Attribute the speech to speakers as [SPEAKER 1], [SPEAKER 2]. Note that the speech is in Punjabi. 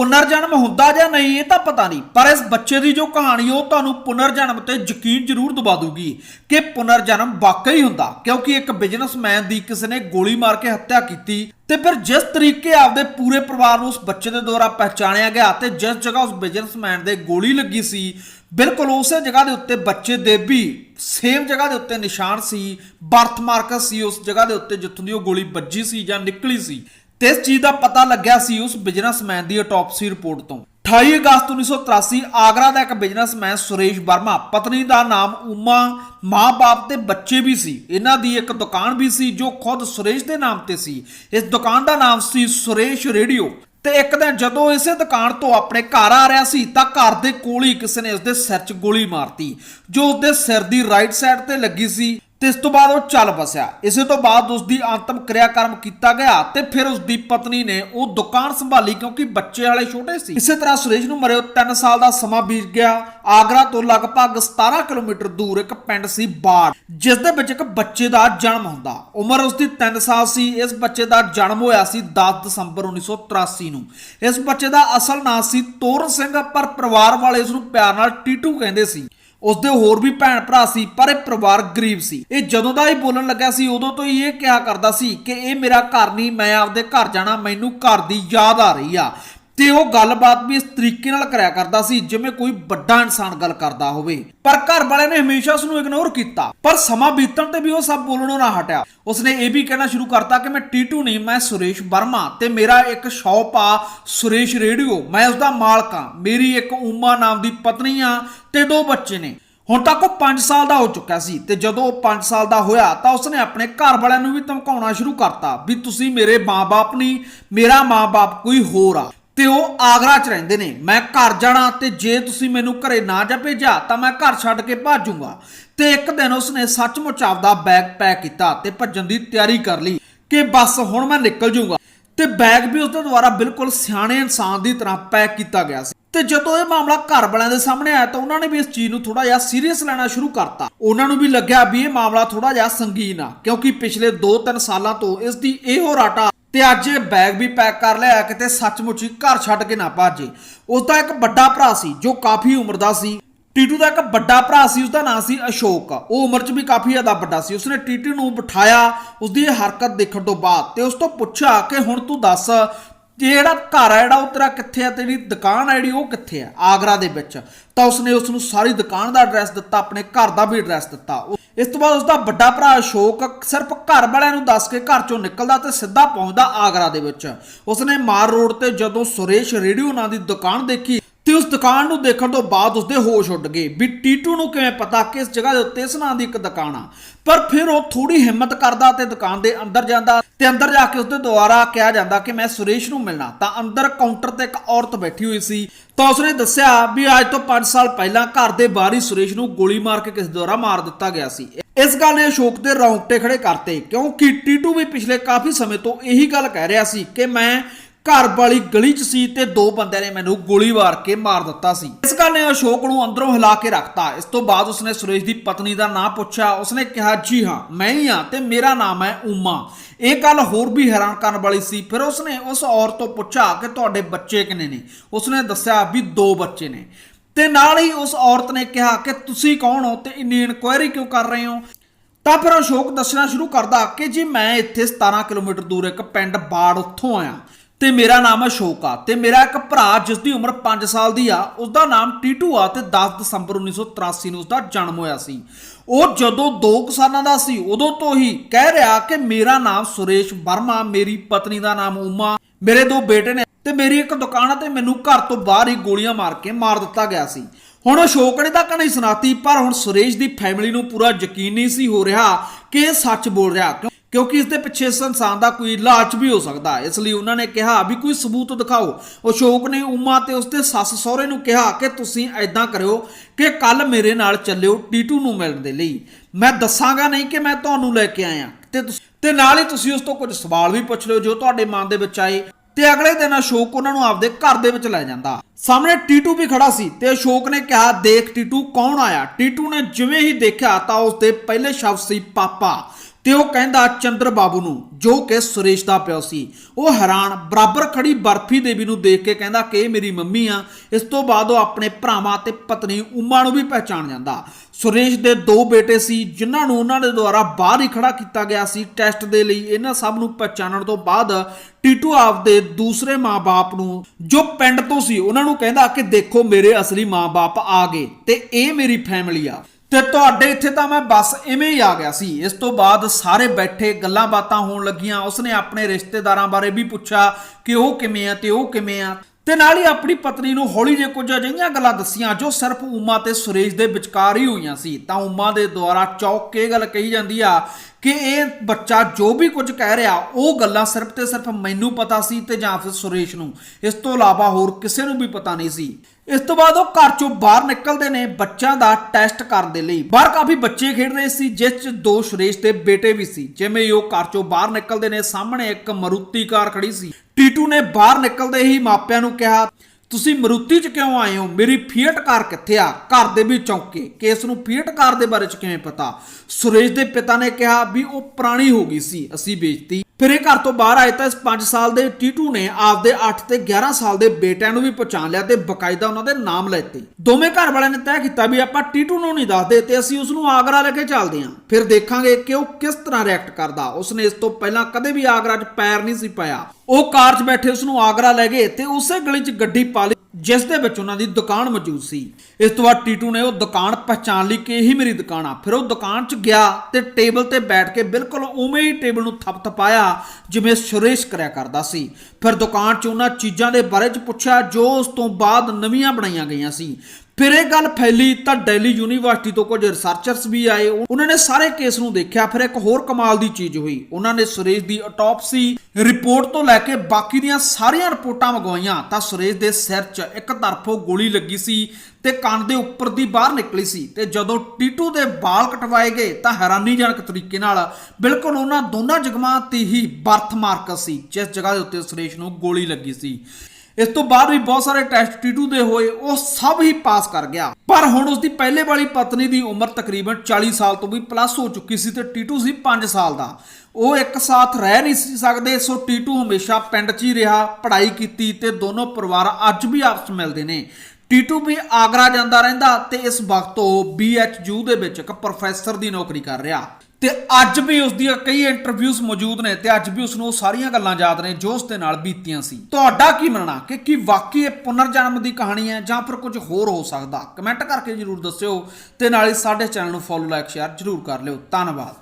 [SPEAKER 1] ਪੁਨਰ ਜਨਮ ਹੁੰਦਾ ਜਾਂ ਨਹੀਂ, ਇਹ ਤਾਂ ਪਤਾ ਨਹੀਂ। ਪਰ ਇਸ ਬੱਚੇ ਦੀ ਜੋ ਕਹਾਣੀ, ਉਹ ਤੁਹਾਨੂੰ ਪੁਨਰ ਜਨਮ ਤੇ ਯਕੀਨ ਜ਼ਰੂਰ ਦਿਵਾ ਦੂਗੀ ਕਿ ਪੁਨਰ ਜਨਮ ਵਾਕਈ ਹੁੰਦਾ। ਕਿਉਂਕਿ ਇੱਕ ਬਿਜ਼ਨਸਮੈਨ ਦੀ ਕਿਸੇ ਨੇ ਗੋਲੀ ਮਾਰ ਕੇ ਹੱਤਿਆ ਕੀਤੀ ਤੇ ਫਿਰ ਜਿਸ ਤਰੀਕੇ ਆਪਦੇ ਪੂਰੇ ਪਰਿਵਾਰ ਨੂੰ ਉਸ ਬੱਚੇ ਦੇ ਦੁਆਰਾ ਪਹਿਚਾਣਿਆ ਗਿਆ ਤੇ ਜਿਸ ਜਗ੍ਹਾ ਉਸ ਬਿਜ਼ਨਸਮੈਨ ਦੇ ਗੋਲੀ ਲੱਗੀ ਸੀ, ਬਿਲਕੁਲ ਉਸੇ ਜਗ੍ਹਾ ਦੇ ਉੱਤੇ ਬੱਚੇ ਦੇ ਵੀ ਸੇਮ ਜਗ੍ਹਾ ਦੇ ਉੱਤੇ ਨਿਸ਼ਾਨ ਸੀ, ਬਰਥ ਮਾਰਕਰ ਸੀ, ਉਸ ਜਗ੍ਹਾ ਦੇ ਉੱਤੇ ਜਿੱਥੋਂ ਦੀ ਉਹ ਗੋਲੀ ਵੱਜੀ ਸੀ ਜਾਂ ਨਿਕਲੀ ਸੀ। ਤੇ ਇਸ ਚੀਜ਼ ਦਾ ਪਤਾ ਲੱਗਿਆ ਸੀ ਉਸ ਬਿਜ਼ਨਸਮੈਨ ਦੀ ਆਟੋਪਸੀ ਰਿਪੋਰਟ ਤੋਂ। 28 ਅਗਸਤ 1983 ਆਗਰਾ ਦਾ ਇੱਕ ਬਿਜ਼ਨਸਮੈਨ ਸੁਰੇਸ਼ ਵਰਮਾ, ਪਤਨੀ ਦਾ ਨਾਮ ਉਮਾ, ਮਾਂ-ਬਾਪ ਤੇ ਬੱਚੇ ਵੀ ਸੀ। ਇਹਨਾਂ ਦੀ ਇੱਕ ਦੁਕਾਨ ਵੀ ਸੀ ਜੋ ਖੁਦ ਸੁਰੇਸ਼ ਦੇ ਨਾਮ ਤੇ ਸੀ। ਇਸ ਦੁਕਾਨ ਦਾ ਨਾਮ ਸੀ ਸੁਰੇਸ਼ ਰੇਡੀਓ। ਤੇ ਇੱਕ ਦਿਨ ਜਦੋਂ ਇਸੇ ਦੁਕਾਨ ਤੋਂ ਆਪਣੇ ਘਰ ਆ ਰਿਹਾ ਸੀ ਤਾਂ ਘਰ ਦੇ ਕੋਲ ਹੀ ਕਿਸੇ ਨੇ ਉਸਦੇ ਸਿਰ 'ਚ ਗੋਲੀ ਮਾਰਤੀ ਜੋ ਉਸਦੇ ਸਿਰ ਦੀ ਰਾਈਟ ਸਾਈਡ ਤੇ ਲੱਗੀ ਸੀ। ਤੇ ਇਸ ਤੋਂ ਬਾਅਦ ਉਹ ਚੱਲ ਬਸਿਆ ਇਸੇ ਤੋਂ ਬਾਅਦ ਉਸ ਦੀ ਅੰਤਮ ਕਿਰਿਆਕਰਮ ਕੀਤਾ ਗਿਆ ਤੇ ਫਿਰ ਉਸ ਦੀ ਪਤਨੀ ਨੇ ਉਹ ਦੁਕਾਨ ਸੰਭਾਲੀ ਕਿਉਂਕਿ ਬੱਚੇ ਵਾਲੇ ਛੋਟੇ ਸੀ। ਇਸੇ ਤਰ੍ਹਾਂ ਸੁਰੇਸ਼ ਨੂੰ ਮਰੇ 3 ਸਾਲ ਦਾ ਸਮਾਂ ਬੀਤ ਗਿਆ। ਆਗਰਾ ਤੋਂ ਲਗਭਗ 17 ਕਿਲੋਮੀਟਰ ਦੂਰ ਇੱਕ ਪਿੰਡ ਸੀ ਬਾੜ, ਜਿਸ ਦੇ ਵਿੱਚ ਇੱਕ ਬੱਚੇ ਦਾ ਜਨਮ ਹੁੰਦਾ। ਉਮਰ ਉਸ ਦੀ 3 ਸਾਲ ਸੀ। ਇਸ ਬੱਚੇ ਦਾ ਜਨਮ ਹੋਇਆ ਸੀ 10 ਦਸੰਬਰ 1983 ਨੂੰ। ਇਸ ਬੱਚੇ ਦਾ ਅਸਲ ਨਾਂ ਸੀ ਤੋਰਨ ਸਿੰਘ, ਪਰ ਪਰਿਵਾਰ ਵਾਲੇ ਉਸ ਨੂੰ ਪਿਆਰ ਨਾਲ ਟੀਟੂ ਕਹਿੰਦੇ ਸੀ। ਉਸਦੇ ਹੋਰ ਵੀ ਭੈਣ ਭਰਾ ਸੀ, ਪਰ ਇਹ ਪਰਿਵਾਰ ਗਰੀਬ ਸੀ। ਇਹ ਜਦੋਂ ਦਾ ਹੀ ਬੋਲਣ ਲੱਗਾ ਸੀ, ਉਦੋਂ ਤੋਂ ਹੀ ਇਹ ਕਿਹਾ ਕਰਦਾ ਸੀ ਕਿ ਇਹ ਮੇਰਾ ਘਰ ਨਹੀਂ, ਮੈਂ ਆਪਦੇ ਘਰ ਜਾਣਾ, ਮੈਨੂੰ ਘਰ ਦੀ ਯਾਦ ਆ ਰਹੀ ਆ। ਤੇ ਉਹ ਗੱਲਬਾਤ ਵੀ ਇਸ ਤਰੀਕੇ ਨਾਲ ਕਰਿਆ ਕਰਦਾ ਸੀ, ਜਿਵੇਂ ਕੋਈ ਵੱਡਾ ਇਨਸਾਨ ਗੱਲ ਕਰਦਾ ਹੋਵੇ। ਪਰ ਘਰ ਵਾਲਿਆਂ ਨੇ ਹਮੇਸ਼ਾ ਉਸ ਨੂੰ ਇਗਨੋਰ ਕੀਤਾ। ਪਰ ਸਮਾਂ ਬੀਤਣ ਤੇ ਵੀ ਉਹ ਸਭ ਬੋਲਣੋਂ ਨਾ ਹਟਿਆ। ਉਸਨੇ ਇਹ ਵੀ ਕਹਿਣਾ ਸ਼ੁਰੂ ਕਰਤਾ ਕਿ ਮੈਂ ਟੀਟੂ ਨਹੀਂ, ਮੈਂ ਸੁਰੇਸ਼ ਵਰਮਾ ਤੇ ਮੇਰਾ ਇੱਕ ਸ਼ੌਪ ਆ ਸੁਰੇਸ਼ ਰੇਡੀਓ। ਮੈਂ ਉਸਦਾ ਮਾਲਕ ਆ ਮੇਰੀ ਇੱਕ ਉਮਾ ਨਾਮ ਦੀ ਪਤਨੀ ਆ ਤੇ ਦੋ ਬੱਚੇ ਨੇ। ਹੁਣ ਤੱਕ ਉਹ 5 ਸਾਲ ਦਾ ਹੋ ਚੁੱਕਾ ਸੀ ਤੇ ਜਦੋਂ ਉਹ 5 ਸਾਲ ਦਾ ਹੋਇਆ ਤਾਂ ਉਸਨੇ ਆਪਣੇ ਘਰ ਵਾਲਿਆਂ ਨੂੰ ਵੀ ਧਮਕਾਉਣਾ ਸ਼ੁਰੂ ਕਰਤਾ ਵੀ ਤੁਸੀਂ ਮੇਰੇ ਮਾਂ-ਬਾਪ ਨਹੀਂ, ਮੇਰਾ ਮਾਂ-ਬਾਪ ਕੋਈ ਹੋਰ ਆ। ਤੇ ਉਹ ਆਗਰਾ 'ਚ ਰਹਿੰਦੇ ਨੇ। ਮੈਂ ਘਰ ਜਾਣਾ ਤੇ ਜੇ ਤੁਸੀਂ ਮੈਨੂੰ ਘਰੇ ਨਾ ਜਾ ਭੇਜਿਆ, ਤਾਂ ਮੈਂ ਘਰ ਛੱਡ ਕੇ ਭਾਜੂਗਾ। ਤੇ ਇੱਕ ਦਿਨ ਉਸਨੇ ਸੱਚਮੁੱਚ ਆਪਦਾ ਬੈਗ ਪੈਕ ਕੀਤਾ ਤੇ ਭੱਜਣ ਦੀ ਤਿਆਰੀ ਕਰ ਲਈ ਕਿ ਬਸ ਹੁਣ ਮੈਂ ਨਿਕਲ ਜਾਊਗਾ ਤੇ ਬੈਗ ਵੀ ਉਸਦੇ ਦੁਆਰਾ ਬਿਲਕੁਲ ਸਿਆਣੇ ਇਨਸਾਨ ਦੀ ਤਰ੍ਹਾਂ ਪੈਕ ਕੀਤਾ ਗਿਆ ਸੀ। ਤੇ ਜਦੋਂ ਇਹ ਮਾਮਲਾ ਘਰ ਵਾਲਿਆਂ ਦੇ ਸਾਹਮਣੇ ਆਇਆ, ਤਾਂ ਉਹਨਾਂ ਨੇ ਵੀ ਇਸ ਚੀਜ਼ ਨੂੰ ਥੋੜਾ ਜਿਹਾ ਸੀਰੀਅਸ ਲੈਣਾ ਸ਼ੁਰੂ ਕਰਤਾ। ਉਹਨਾਂ ਨੂੰ ਵੀ ਲੱਗਿਆ ਵੀ ਇਹ ਮਾਮਲਾ ਥੋੜਾ ਜਿਹਾ ਸੰਗੀਨ ਆ, ਕਿਉਂਕਿ ਪਿਛਲੇ 2-3 ਸਾਲਾਂ ਤੋਂ ਇਸ ਦੀ ਇਹੋ ਰਾਟਾ ਤੇ ਅੱਜ ਇਹ ਬੈਗ ਵੀ ਪੈਕ ਕਰ ਲਿਆ ਕਿਤੇ ਸੱਚਮੁੱਚ ਹੀ ਘਰ ਛੱਡ ਕੇ ਨਾ ਭੱਜੇ। ਉਸ ਦਾ ਇੱਕ ਵੱਡਾ ਭਰਾ ਸੀ, ਜੋ ਕਾਫੀ ਉਮਰ ਦਾ ਸੀ। ਟੀਟੂ ਦਾ ਇੱਕ ਵੱਡਾ ਭਰਾ ਸੀ, ਉਸਦਾ ਨਾਂ ਸੀ ਅਸ਼ੋਕ। ਉਹ ਉਮਰ 'ਚ ਵੀ ਕਾਫੀ ਜ਼ਿਆਦਾ ਵੱਡਾ ਸੀ। ਉਸਨੇ ਟੀਟੂ ਨੂੰ ਬਿਠਾਇਆ, ਉਸਦੀ ਇਹ ਹਰਕਤ ਦੇਖਣ ਤੋਂ ਬਾਅਦ ਤੇ ਉਸ ਤੋਂ ਪੁੱਛਿਆ ਕਿ ਹੁਣ ਤੂੰ ਦੱਸ ਜਿਹੜਾ ਘਰ ਆ, ਜਿਹੜਾ ਉਹ ਤੇਰਾ ਕਿੱਥੇ ਆ? ਤੇਰੀ ਦੁਕਾਨ ਹੈ ਜਿਹੜੀ, ਉਹ ਕਿੱਥੇ ਆ? ਆਗਰਾ ਦੇ ਵਿੱਚ। ਤਾਂ ਉਸਨੇ ਉਸ ਨੂੰ ਸਾਰੀ ਦੁਕਾਨ ਦਾ ਐਡਰੈਸ ਦਿੱਤਾ, ਆਪਣੇ ਘਰ ਦਾ ਵੀ ਐਡਰੈਸ ਦਿੱਤਾ। ਇਸ ਤੋਂ ਬਾਅਦ ਉਸਦਾ ਵੱਡਾ ਭਰਾ ਅਸ਼ੋਕ ਸਿਰਫ ਘਰ ਵਾਲਿਆਂ ਨੂੰ ਦੱਸ ਕੇ ਘਰ ਚੋਂ ਨਿਕਲਦਾ ਤੇ ਸਿੱਧਾ ਪਹੁੰਚਦਾ ਆਗਰਾ ਦੇ ਵਿੱਚ। ਉਸਨੇ ਮਾਰ ਰੋਡ ਤੇ ਜਦੋਂ ਸੁਰੇਸ਼ ਰੇਡੀਓ ਨਾਂ ਦੀ ਦੁਕਾਨ ਦੇਖੀ ਤੇ ਉਸ ਦੁਕਾਨ ਨੂੰ ਦੇਖਣ ਤੋਂ ਬਾਅਦ ਉਸਦੇ ਹੋਸ਼ ਉੱਡ ਗਏ ਵੀ ਟੀਟੂ ਨੂੰ ਕਿਵੇਂ ਪਤਾ ਕਿ ਇਸ ਜਗ੍ਹਾ ਦੇ ਉੱਤੇ ਇਸ ਨਾਂ ਦੀ ਇੱਕ ਦੁਕਾਨ ਆ। ਪਰ ਫਿਰ ਉਹ ਥੋੜੀ ਹਿੰਮਤ ਕਰਦਾ ਤੇ ਦੁਕਾਨ ਦੇ ਅੰਦਰ ਜਾਂਦਾ ਤੇ ਅੰਦਰ ਜਾ ਕੇ ਉਸਦੇ ਦੁਆਰਾ ਕਿਹਾ ਜਾਂਦਾ ਕਿ ਮੈਂ ਸੁਰੇਸ਼ ਨੂੰ ਮਿਲਣਾ। ਤਾਂ ਅੰਦਰ ਕਾਊਂਟਰ ਤੇ ਇੱਕ ਔਰਤ ਬੈਠੀ ਹੋਈ ਸੀ। ਤਾਂ ਉਸਨੇ ਦੱਸਿਆ ਵੀ ਅੱਜ ਤੋਂ 5 ਸਾਲ ਪਹਿਲਾਂ ਘਰ ਦੇ ਬਾਹਰ ਹੀ ਸੁਰੇਸ਼ ਨੂੰ ਗੋਲੀ ਮਾਰ ਕੇ ਕਿਸੇ ਦੁਆਰਾ ਮਾਰ ਦਿੱਤਾ ਗਿਆ ਸੀ। ਇਸ ਗੱਲ ਨੇ ਅਸ਼ੋਕ ਦੇ ਰੌਂਗਟੇ ਖੜੇ ਕਰਤੇ ਕਿਉਂਕਿ ਟੀਟੂ ਵੀ ਪਿਛਲੇ ਕਾਫੀ ਸਮੇਂ ਤੋਂ ਇਹੀ ਗੱਲ ਕਹਿ ਰਿਹਾ ਸੀ ਕਿ ਮੈਂ ਘਰ ਵਾਲੀ ਗਲੀ 'ਚ ਸੀ ਤੇ ਦੋ ਬੰਦਿਆਂ ਨੇ ਮੈਨੂੰ ਗੋਲੀ ਮਾਰ ਕੇ ਮਾਰ ਦਿੱਤਾ ਸੀ। ਇਸ ਗੱਲ ਨੇ ਅਸ਼ੋਕ ਨੂੰ ਅੰਦਰੋਂ ਹਿਲਾ ਕੇ ਰੱਖਤਾ। ਇਸ ਤੋਂ ਬਾਅਦ ਉਸਨੇ ਸੁਰੇਸ਼ ਦੀ ਪਤਨੀ ਦਾ ਨਾਮ ਪੁੱਛਿਆ। ਉਸਨੇ ਕਿਹਾ, ਜੀ ਹਾਂ, ਮੈਂ ਹੀ ਹਾਂ ਤੇ ਮੇਰਾ ਨਾਮ ਹੈ ਉਮਾ। ਇਹ ਗੱਲ ਹੋਰ ਵੀ ਹੈਰਾਨ ਕਰਨ ਵਾਲੀ ਸੀ। ਫਿਰ ਉਸਨੇ ਉਸ ਔਰਤ ਤੋਂ ਪੁੱਛਿਆ ਕਿ ਤੁਹਾਡੇ ਬੱਚੇ ਕਿੰਨੇ ਨੇ? ਉਸਨੇ ਦੱਸਿਆ ਵੀ ਦੋ ਬੱਚੇ ਨੇ। ਤੇ ਨਾਲ ਹੀ ਉਸ ਔਰਤ ਨੇ ਕਿਹਾ ਕਿ, ਤੁਸੀਂ ਕੌਣ ਹੋ ਤੇ ਇੰਨੀ ਇਨਕੁਆਇਰੀ ਕਿਉਂ ਕਰ ਰਹੇ ਹੋ? ਤਾਂ ਫਿਰ ਅਸ਼ੋਕ ਦੱਸਣਾ ਸ਼ੁਰੂ ਕਰਦਾ ਕਿ, ਜੀ, ਮੈਂ ਇੱਥੇ 17 ਕਿਲੋਮੀਟਰ ਦੂਰ ਇੱਕ ਪਿੰਡ ਬਾੜ ਉੱਥੋਂ ਆਇਆ। ਤੇ ਮੇਰਾ ਨਾਮ ਅਸ਼ੋਕ ਆ ਤੇ ਮੇਰਾ ਇੱਕ ਭਰਾ ਜਿਸ ਦੀ ਉਮਰ 5 ਸਾਲ ਦੀ ਆ ਉਸ ਦਾ ਨਾਮ ਟੀਟੂ ਆ ਤੇ 10 ਦਸੰਬਰ 1983 ਨੂੰ ਉਸ ਦਾ ਜਨਮ ਹੋਇਆ ਸੀ। ਉਹ ਜਦੋਂ 2 ਸਾਲਾਂ ਦਾ ਸੀ, ਉਦੋਂ ਤੋਂ ਹੀ ਕਹਿ ਰਿਹਾ ਕਿ ਮੇਰਾ ਨਾਮ ਸੁਰੇਸ਼ ਵਰਮਾ, ਮੇਰੀ ਪਤਨੀ ਦਾ ਨਾਮ ਉਮਾ, ਮੇਰੇ ਦੋ ਬੇਟੇ ਨੇ ਤੇ ਮੇਰੀ ਇੱਕ ਦੁਕਾਨ ਆ ਤੇ ਮੈਨੂੰ ਘਰ ਤੋਂ ਬਾਹਰ ਹੀ ਗੋਲੀਆਂ ਮਾਰ ਕੇ ਮਾਰ ਦਿੱਤਾ ਗਿਆ ਸੀ। ਹੁਣ ਅਸ਼ੋਕ ਨੇ ਤਾਂ ਕਹਾਣੀ ਸੁਣਾਤੀ, ਪਰ ਹੁਣ ਸੁਰੇਸ਼ ਦੀ ਫੈਮਿਲੀ ਨੂੰ ਪੂਰਾ ਯਕੀਨ ਨਹੀਂ ਸੀ ਹੋ ਰਿਹਾ ਕਿ ਇਹ ਸੱਚ ਬੋਲ ਰਿਹਾ ਕਿਉਂ- ਕਿਉਂਕਿ ਇਸ ਦੇ ਪਿੱਛੇ ਇਸ ਇਨਸਾਨ ਦਾ ਕੋਈ ਲਾਲਚ ਵੀ ਹੋ ਸਕਦਾ ਹੈ। ਇਸ ਲਈ ਉਹਨਾਂ ਨੇ ਕਿਹਾ ਵੀ ਕੋਈ ਸਬੂਤ ਦਿਖਾਓ। ਅਸ਼ੋਕ ਨੇ ਉਮਾ ਤੇ ਉਸਦੇ ਸੱਸ ਸਹੁਰੇ ਨੂੰ ਕਿਹਾ ਕਿ ਤੁਸੀਂ ਐਦਾਂ ਕਰਿਓ ਕਿ ਕੱਲ ਮੇਰੇ ਨਾਲ ਚੱਲਿਓ ਟੀਟੂ ਨੂੰ ਮਿਲਣ ਦੇ ਲਈ। ਮੈਂ ਦੱਸਾਂਗਾ ਨਹੀਂ ਕਿ ਮੈਂ ਤੁਹਾਨੂੰ ਲੈ ਕੇ ਆਇਆ। ਤੇ ਤੁਸ- ਤੇ ਨਾਲ ਹੀ ਤੁਸੀਂ ਉਸ ਤੋਂ ਕੁਝ ਸਵਾਲ ਵੀ ਪੁੱਛ ਲਿਓ ਜੋ ਤੁਹਾਡੇ ਮਨ ਦੇ ਵਿੱਚ ਆਏ। ਤੇ ਅਗਲੇ ਦਿਨ ਅਸ਼ੋਕ ਉਹਨਾਂ ਨੂੰ ਆਪਦੇ ਘਰ ਦੇ ਵਿੱਚ ਲੈ ਜਾਂਦਾ। ਸਾਹਮਣੇ ਟੀਟੂ ਵੀ ਖੜਾ ਸੀ ਤੇ ਅਸ਼ੋਕ ਨੇ ਕਿਹਾ, ਦੇਖ ਟੀਟੂ, ਕੌਣ ਆਇਆ? ਟੀਟੂ ਨੇ ਜਿਵੇਂ ਹੀ ਦੇਖਿਆ ਤਾਂ ਉਸ ਦੇ ਪਹਿਲੇ ਸ਼ਬਦ ਸੀ, ਪਾਪਾ। ਤੇ ਉਹ ਕਹਿੰਦਾ ਚੰਦਰ ਬਾਬੂ ਨੂੰ, ਜੋ ਕਿ ਸੁਰੇਸ਼ ਦਾ ਪਿਓ ਸੀ। ਉਹ ਹੈਰਾਨ, ਬਰਾਬਰ ਖੜੀ ਬਰਫੀ ਦੇਵੀ ਨੂੰ ਦੇਖ ਕੇ ਕਹਿੰਦਾ ਕਿ ਇਹ ਮੇਰੀ ਮੰਮੀ ਆ। ਇਸ ਤੋਂ ਬਾਅਦ ਉਹ ਆਪਣੇ ਭਰਾਵਾਂ ਤੇ ਪਤਨੀ ਉਮਾ ਨੂੰ ਵੀ ਪਹਿਚਾਣ ਜਾਂਦਾ। ਸੁਰੇਸ਼ ਦੇ ਦੋ ਬੇਟੇ ਸੀ, ਜਿਨ੍ਹਾਂ ਨੂੰ ਉਹਨਾਂ ਦੇ ਦੁਆਰਾ ਬਾਹਰ ਹੀ ਖੜਾ ਕੀਤਾ ਗਿਆ ਸੀ ਟੈਸਟ ਦੇ ਲਈ। ਇਹਨਾਂ ਸਭ ਨੂੰ ਪਛਾਣਨ ਤੋਂ ਬਾਅਦ ਟੀਟੂ ਆਪਦੇ ਦੂਸਰੇ ਮਾਪੇ ਨੂੰ, ਜੋ ਪਿੰਡ ਤੋਂ ਸੀ, ਉਹਨਾਂ ਨੂੰ ਕਹਿੰਦਾ ਕਿ ਦੇਖੋ ਮੇਰੇ ਅਸਲੀ ਮਾਪੇ ਆ ਗਏ ਤੇ ਇਹ ਮੇਰੀ ਫੈਮਿਲੀ ਆ। ਤੇ ਤੁਹਾਡੇ ਇੱਥੇ ਤਾਂ ਮੈਂ ਬਸ ਇਵੇਂ ਹੀ ਆ ਗਿਆ ਸੀ। ਇਸ ਤੋਂ ਬਾਅਦ ਸਾਰੇ ਬੈਠੇ, ਗੱਲਾਂ ਬਾਤਾਂ ਹੋਣ ਲੱਗੀਆਂ। ਉਸਨੇ ਆਪਣੇ ਰਿਸ਼ਤੇਦਾਰਾਂ ਬਾਰੇ ਵੀ ਪੁੱਛਿਆ ਕਿ ਉਹ ਕਿਵੇਂ ਆ ਤੇ ਉਹ ਕਿਵੇਂ ਆ। ਤੇ ਨਾਲ ਹੀ ਆਪਣੀ ਪਤਨੀ ਨੂੰ ਹੌਲੀ ਜੇ ਕੁਝ ਅਜਿਹੀਆਂ ਗੱਲਾਂ ਦੱਸੀਆਂ ਜੋ ਸਿਰਫ ਉਮਾ ਤੇ ਸੁਰੇਸ਼ ਦੇ ਵਿਚਕਾਰ ਹੀ ਹੋਈਆਂ ਸੀ। ਤਾਂ ਉਮਾ ਦੇ ਦੁਆਰਾ ਚੌਕ ਕੇ ਗੱਲ ਕਹੀ ਜਾਂਦੀ ਆ ਕਿ ਇਹ ਬੱਚਾ ਜੋ ਵੀ ਕੁਝ ਕਹਿ ਰਿਹਾ, ਉਹ ਗੱਲਾਂ ਸਿਰਫ ਤੇ ਸਿਰਫ ਮੈਨੂੰ ਪਤਾ ਸੀ ਤੇ ਜਾਂ ਫਿਰ ਸੁਰੇਸ਼ ਨੂੰ। ਇਸ ਤੋਂ ਇਲਾਵਾ ਹੋਰ ਕਿਸੇ ਨੂੰ ਵੀ ਪਤਾ ਨਹੀਂ ਸੀ। ਇਸ ਤੋਂ ਬਾਅਦ ਉਹ ਘਰ ਚੋਂ ਬਾਹਰ ਨਿਕਲਦੇ ਨੇ ਬੱਚਿਆਂ ਦਾ ਟੈਸਟ ਕਰਨ ਦੇ ਲਈ। ਬਾਹਰ ਕਾਫੀ ਬੱਚੇ ਖੇਡ ਰਹੇ ਸੀ, ਜਿਸ 'ਚ ਦੋ ਸੁਰੇਸ਼ ਦੇ ਬੇਟੇ ਵੀ ਸੀ, ਜਿਵੇਂ ਹੀ ਉਹ ਘਰ ਚੋਂ ਬਾਹਰ ਨਿਕਲਦੇ ਨੇ, ਸਾਹਮਣੇ ਇੱਕ ਮਰੂਤੀ ਕਾਰ ਖੜੀ ਸੀ। ਟੀਟੂ ਨੇ ਬਾਹਰ ਨਿਕਲਦੇ ਹੀ ਮਾਪਿਆਂ ਨੂੰ ਕਿਹਾ ਤੁਸੀਂ ਮਰੂਤੀ 'ਚ ਕਿਉਂ ਆਏ ਹੋ? ਮੇਰੀ ਫੀਟ ਕਾਰ ਕਿੱਥੇ ਆ? ਘਰ ਦੇ ਵੀ ਚੌਂਕੇ। ਕੇਸ ਨੂੰ ਫੀਟ ਕਾਰ ਦੇ ਬਾਰੇ 'ਚ ਕਿਵੇਂ ਪਤਾ? ਸੁਰੇਸ਼ ਦੇ ਪਿਤਾ ਨੇ ਕਿਹਾ ਵੀ ਉਹ ਪੁਰਾਣੀ ਹੋ ਗਈ ਸੀ। ਅਸੀਂ ਵੇਚਤੀ। ਫਿਰ ਇਹ ਘਰ ਤੋਂ ਬਾਹਰ ਆਏ ਤਾਂ ਇਸ 5 ਸਾਲ ਦੇ ਟੀਟੂ ਨੇ ਆਪਦੇ 8 ਤੇ 11 ਸਾਲ ਦੇ ਬੇਟਿਆਂ ਨੂੰ ਵੀ ਪਛਾਣ ਲਿਆ ਤੇ ਬਕਾਇਦਾ ਉਹਨਾਂ ਦੇ ਨਾਮ ਲੈਤੇ। ਦੋਵੇਂ ਘਰ ਵਾਲਿਆਂ ਨੇ ਤੈਅ ਕੀਤਾ ਵੀ ਆਪਾਂ ਟੀਟੂ ਨੂੰ ਨਹੀਂ ਦੱਸਦੇ ਤੇ ਅਸੀਂ ਉਸ ਨੂੰ ਆਗਰਾ ਲੈ ਕੇ ਚੱਲਦੇ ਹਾਂ। ਫਿਰ ਦੇਖਾਂਗੇ ਕਿ ਉਹ ਕਿਸ ਤਰ੍ਹਾਂ ਰਿਐਕਟ ਕਰਦਾ। ਉਸਨੇ ਇਸ ਤੋਂ ਪਹਿਲਾਂ ਕਦੇ ਵੀ ਆਗਰਾ 'ਚ ਪੈਰ ਨਹੀਂ ਸੀ ਪਾਇਆ। ਉਹ ਕਾਰ 'ਚ ਬੈਠੇ ਉਸ ਨੂੰ ਆਗਰਾ ਲੈ ਗਏ ਤੇ ਉਸੇ ਗਲੀ 'ਚ ਗੱਡੀ ਪਾ ਲਈ, ਜਿਸ ਦੇ ਵਿੱਚ ਉਹਨਾਂ ਦੀ ਦੁਕਾਨ ਮੌਜੂਦ ਸੀ। ਇਸ ਤੋਂ ਬਾਅਦ ਟੀਟੂ ਨੇ ਉਹ ਦੁਕਾਨ ਪਛਾਣ ਲਈ ਕਿ ਇਹੀ ਮੇਰੀ ਦੁਕਾਨ ਆ। ਫਿਰ ਉਹ ਦੁਕਾਨ 'ਚ ਗਿਆ ਤੇ ਟੇਬਲ ਤੇ ਬੈਠ ਕੇ ਬਿਲਕੁਲ ਉਵੇਂ ਹੀ ਟੇਬਲ ਨੂੰ ਥਪਥਪਾਇਆ, ਜਿਵੇਂ ਸੁਰੇਸ਼ ਕਰਿਆ ਕਰਦਾ ਸੀ। ਫਿਰ ਦੁਕਾਨ 'ਚ ਉਹਨਾਂ ਚੀਜ਼ਾਂ ਦੇ ਬਾਰੇ 'ਚ ਪੁੱਛਿਆ, ਜੋ ਉਸ ਤੋਂ ਬਾਅਦ ਨਵੀਆਂ ਬਣਾਈਆਂ ਗਈਆਂ ਸੀ। ਫਿਰ ਇਹ ਗੱਲ ਫੈਲੀ ਤਾਂ ਦਿੱਲੀ ਯੂਨੀਵਰਸਿਟੀ ਤੋਂ ਕੁਝ ਰਿਸਰਚਰਸ ਵੀ ਆਏ। ਉਹਨਾਂ ਨੇ ਸਾਰੇ ਕੇਸ ਨੂੰ ਦੇਖਿਆ। ਫਿਰ ਇੱਕ ਹੋਰ ਕਮਾਲ ਦੀ ਚੀਜ਼ ਹੋਈ। ਉਹਨਾਂ ਨੇ ਸੁਰੇਸ਼ ਦੀ ਆਟੋਪਸੀ ਰਿਪੋਰਟ ਤੋਂ ਲੈ ਕੇ ਬਾਕੀ ਦੀਆਂ ਸਾਰੀਆਂ ਰਿਪੋਰਟਾਂ ਮੰਗਵਾਈਆਂ। ਤਾਂ ਸੁਰੇਸ਼ ਦੇ ਸਿਰ 'ਚ ਇੱਕ ਤਰਫੋਂ ਗੋਲੀ ਲੱਗੀ ਸੀ ਤੇ ਕੰਨ ਦੇ ਉੱਪਰ ਦੀ ਬਾਹਰ ਨਿਕਲੀ ਸੀ ਤੇ ਜਦੋਂ ਟੀਟੂ ਦੇ ਵਾਲ ਕਟਵਾਏ ਗਏ ਤਾਂ ਹੈਰਾਨੀਜਨਕ ਤਰੀਕੇ ਨਾਲ ਬਿਲਕੁਲ ਉਹਨਾਂ ਦੋਨਾਂ ਜਗਮਾਂ ਤੇ ਹੀ ਬਰਥ ਮਾਰਕ ਸੀ, ਜਿਸ ਜਗ੍ਹਾ ਦੇ ਉੱਤੇ ਸੁਰੇਸ਼ ਨੂੰ ਗੋਲੀ ਲੱਗੀ ਸੀ। ਇਸ ਤੋਂ ਬਾਅਦ ਵੀ ਬਹੁਤ ਸਾਰੇ ਟੈਸਟ ਟੀਟੂ ਦੇ ਹੋਏ, ਉਹ ਸਭ ਹੀ ਪਾਸ ਕਰ ਗਿਆ। ਪਰ ਹੁਣ ਉਸ ਦੀ ਪਹਿਲੇ ਵਾਲੀ ਪਤਨੀ ਦੀ ਉਮਰ ਤਕਰੀਬਨ 40 ਸਾਲ ਤੋਂ ਵੀ ਪਲੱਸ ਹੋ ਚੁੱਕੀ ਸੀ ਤੇ ਟੀਟੂ ਸੀ 5 ਸਾਲ ਦਾ। ਉਹ ਇੱਕ ਸਾਥ ਰਹਿ ਨਹੀਂ ਸੀ ਸਕਦੇ, ਸੋ ਟੀਟੂ ਹਮੇਸ਼ਾ ਪਿੰਡ 'ਚ ਹੀ ਰਿਹਾ, ਪੜ੍ਹਾਈ ਕੀਤੀ ਤੇ ਦੋਨੋਂ ਪਰਿਵਾਰ ਅੱਜ ਵੀ ਆਪਸ ਮਿਲਦੇ ਨੇ। ਟੀਟੂ ਵੀ ਆਗਰਾ ਜਾਂਦਾ ਰਹਿੰਦਾ ਤੇ ਇਸ ਵਕਤ ਉਹ BHU ਦੇ ਵਿੱਚ ਇੱਕ ਪ੍ਰੋਫੈਸਰ ਦੀ ਨੌਕਰੀ ਕਰ ਰਿਹਾ। ਤੇ ਅੱਜ ਵੀ ਉਸ ਦੀਆਂ ਕਈ ਇੰਟਰਵਿਊਜ਼ ਮੌਜੂਦ ਨੇ ਤੇ ਅੱਜ ਵੀ ਉਸ ਨੂੰ ਉਹ ਸਾਰੀਆਂ ਗੱਲਾਂ ਯਾਦ ਨੇ ਜੋ ਉਸ ਦੇ ਨਾਲ ਬੀਤੀਆਂ ਸੀ। ਤੁਹਾਡਾ ਕੀ ਮੰਨਣਾ ਕਿ ਕੀ ਵਾਕਈ ਇਹ ਪੁਨਰ ਜਨਮ ਦੀ ਕਹਾਣੀ ਹੈ ਜਾਂ ਫਿਰ ਕੁਝ ਹੋਰ ਹੋ ਸਕਦਾ? ਕਮੈਂਟ ਕਰਕੇ ਜਰੂਰ ਦੱਸਿਓ ਤੇ ਨਾਲ ਹੀ ਸਾਡੇ ਚੈਨਲ ਨੂੰ ਫੋਲੋ ਲਾਈਕ ਸ਼ੇਅਰ ਜਰੂਰ ਕਰ ਲਿਓ। ਧੰਨਵਾਦ।